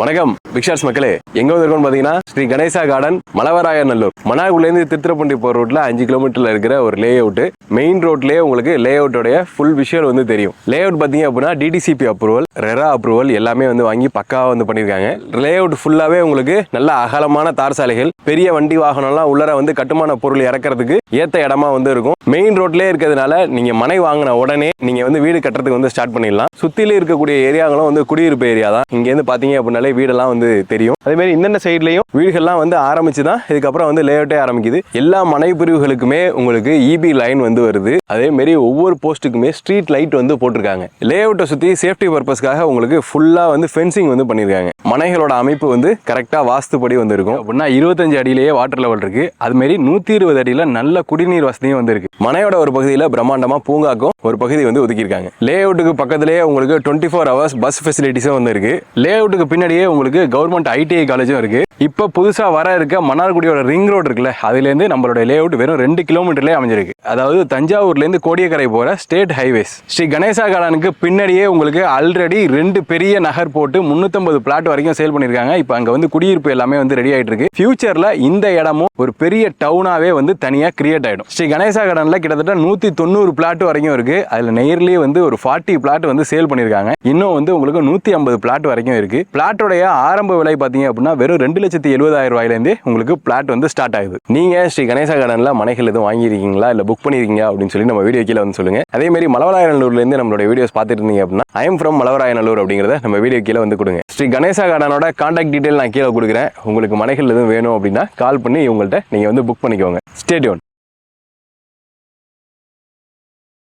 வணக்கம். பிக்ஷார்ஸ் மக்களே எங்க வந்திருக்கோம் பாத்தீங்கன்னா ஸ்ரீ கணேசா கார்டன் மலவராய நல்லூர் இருந்து திருத்திரப்பண்டி போற ரோட்ல அஞ்சு கிலோமீட்டர்ல இருக்கிற ஒரு லே அவுட் மெயின் ரோட்லயே உங்களுக்கு லே அவுட்டோடைய ஃபுல் விஷயம் வந்து தெரியும். லே அவுட் பாத்தீங்க அப்படின்னா டிடிசிபி அப்ரூவல் ரெரா அப்ரூவல் எல்லாமே வந்து வாங்கி பக்காவா வந்து பண்ணிருக்காங்க லே அவுட் ஃபுல்லாவே உங்களுக்கு நல்ல அகலமான தார் சாலைகள் பெரிய வண்டி வாகனம்லாம் உள்ளர வந்து கட்டுமான பொருள் இறக்கிறதுக்கு ஏத்த இடமா வந்து இருக்கும். மெயின் ரோட்லயே இருக்கிறதுனால நீங்க மனை வாங்கின உடனே நீங்க வந்து வீடு கட்டுறதுக்கு வந்து ஸ்டார்ட் பண்ணிடலாம். சுத்தில இருக்கக்கூடிய ஏரியாங்களும் வந்து குடியிருப்பு ஏரியா தான். இங்க இருந்து பாத்தீங்க அப்படின்னாலே வீடெல்லாம் வந்து தெரியும். அதே மாதிரி இந்தந்த சைட்லயும் வீடுகள்லாம் வந்து ஆரம்பிச்சு தான் இதுக்கப்புறம் வந்து லேஅவுட்டே ஆரம்பிக்குது. எல்லா மனை பிரிவுகளுக்குமே உங்களுக்கு இபி லைன் வந்து வருது. அதே மாதிரி ஒவ்வொரு போஸ்ட்டுக்குமே ஸ்ட்ரீட் லைட் வந்து போட்டிருக்காங்க. லேஅவுட்டை சுத்தி சேஃப்டி பர்பஸ்க்காக உங்களுக்கு ஃபுல்லாக வந்து ஃபென்சிங் வந்து பண்ணியிருக்காங்க. மனைகளோட அமைப்பு வந்து கரெக்டா வாஸ்துப்படி வந்து இருக்கும் அப்படின்னா இருபத்தஞ்சு அடியிலேயே வாட்டர் லெவல் இருக்கு. அது மாதிரி நூத்தி இருபது அடியில நல்ல குடிநீர் வசதியும் வந்திருக்கு. மனையோட ஒரு பகுதியில் பிரம்மாண்டமா பூங்காக்கும் ஒரு பகுதி வந்து ஒதுக்கியிருக்காங்க. லே அவுட்டுக்கு பக்கத்திலேயே உங்களுக்கு டுவெண்ட்டி ஃபோர் ஹவர்ஸ் பஸ் ஃபெசிலிட்டிஸும் வந்து இருக்கு லேஅவுட்டுக்கு பின்னாடி பக்கத்துலேயே உங்களுக்கு கவர்மெண்ட் ஐடிஐ காலேஜும் இருக்கு. இப்போ புதுசாக வர இருக்க மன்னார்குடியோட ரிங் ரோடு இருக்குல்ல அதுலேருந்து நம்மளோட லே அவுட் வெறும் ரெண்டு கிலோமீட்டர்லேயே அமைஞ்சிருக்கு. அதாவது தஞ்சாவூர்லேருந்து கோடியக்கரை போகிற ஸ்டேட் ஹைவேஸ் ஸ்ரீ கணேசா கார்டனுக்கு பின்னாடியே உங்களுக்கு ஆல்ரெடி ரெண்டு பெரிய நகர் போட்டு முந்நூற்றம்பது பிளாட் வரைக்கும் சேல் பண்ணியிருக்காங்க. இப்போ அங்கே வந்து குடியிருப்பு எல்லாமே வந்து ரெடி ஆகிட்டு இருக்கு ஃபியூச்சரில் இந்த இடமும் ஒரு பெரிய டவுனாகவே வந்து தனியாக கிரியேட் ஆகிடும் ஸ்ரீ கணேசா கார்டனில் கிட்டத்தட்ட நூற்றி தொண்ணூறு பிளாட் வரைக்கும் இருக்கு. அதில் நேர்லேயே வந்து ஒரு ஃபார்ட்டி பிளாட் வந்து சேல் பண்ணியிருக்காங்க. இன்னும் வந்து உங்களுக்கு நூற்றி ஐம்பது பிளாட் வரைக்கும் இருக்கு. பிளாட்டுடைய ஆரம்ப விலை பார்த்தீங்க அப்படின்னா வெறும் ரெண்டு லட்சத்தி எழுபதாயிரம் ரூபாயிலேருந்தே உங்களுக்கு பிளாட் வந்து ஸ்டார்ட் ஆகுது. நீங்க ஸ்ரீ கணேசா கார்டனில் மனைகள் எதுவும் வாங்கியிருக்கீங்களா? இல்லை புக் பண்ணியிருக்கீங்க அப்படின்னு சொல்லி நம்ம வீடியோ கீழே வந்து சொல்லுங்க. அதே மாதிரி மலவராயநல்லூர்லேருந்து நம்மளுடைய வீடியோஸ் பார்த்துட்டு இருந்தீங்க அப்படின்னா ஐ எம் ஃப்ரம் மலவராயநல்லூர் அப்படிங்கிறத நம்ம வீடியோ கீழே வந்து கொடுங்க. ஸ்ரீ கணேசா கார்டனோட கான்டாக்ட் டீட்டெயில் நான் கீழே கொடுக்குறேன். உங்களுக்கு மனைகள் எதுவும் வேணும் அப்படின்னா கால் பண்ணி இவங்கள்ட்ட நீங்கள் வந்து புக் பண்ணிக்கோங்க. ஸ்டேடியோன்